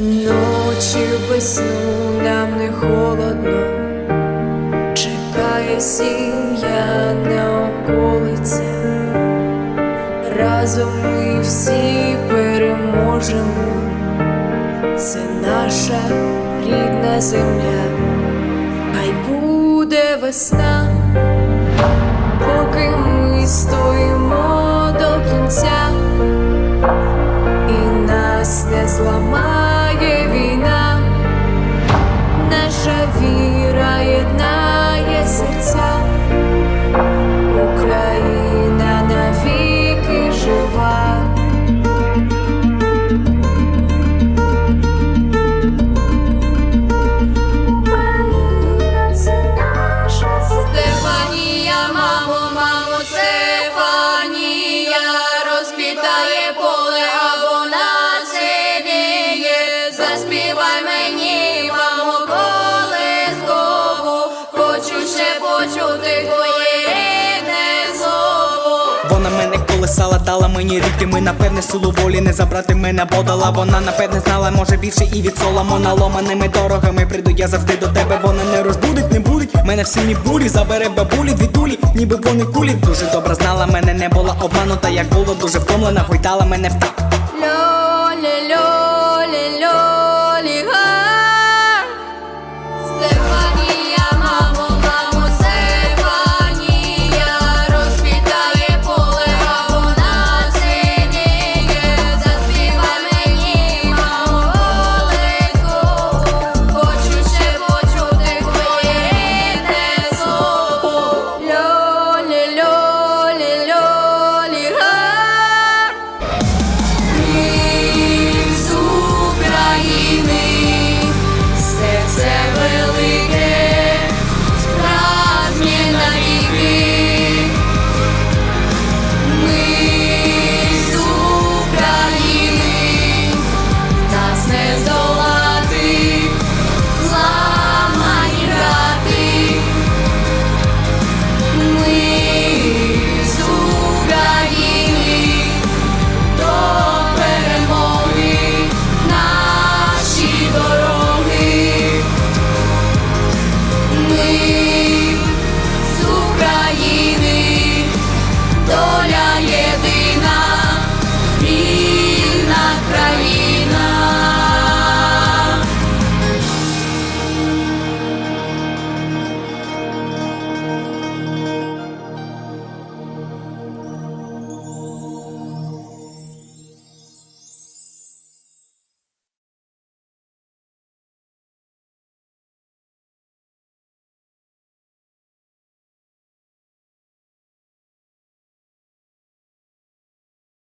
Ночі без сну нам не холодно, чекає сім'я на околицях. Разом ми всі переможемо, це наша рідна земля, хай буде весна, поки ми стоїмо до кінця. І нас не зламає Ще почути твоє рідне слово. Вона мене колесала, дала мені рідки ми напевне силу волі не забрати мене, подала вона напевне знала, може більше і від сола Мона ломаними дорогами прийду я завжди до тебе, вона не розбудить, не булить мене в сильні бурі, забере бабулі дві тулі, ніби вони кулі. Дуже добре знала мене, не була обманута, як було дуже втомлена, гойдала мене в так. Льолі, льолі, льолі, га, стива.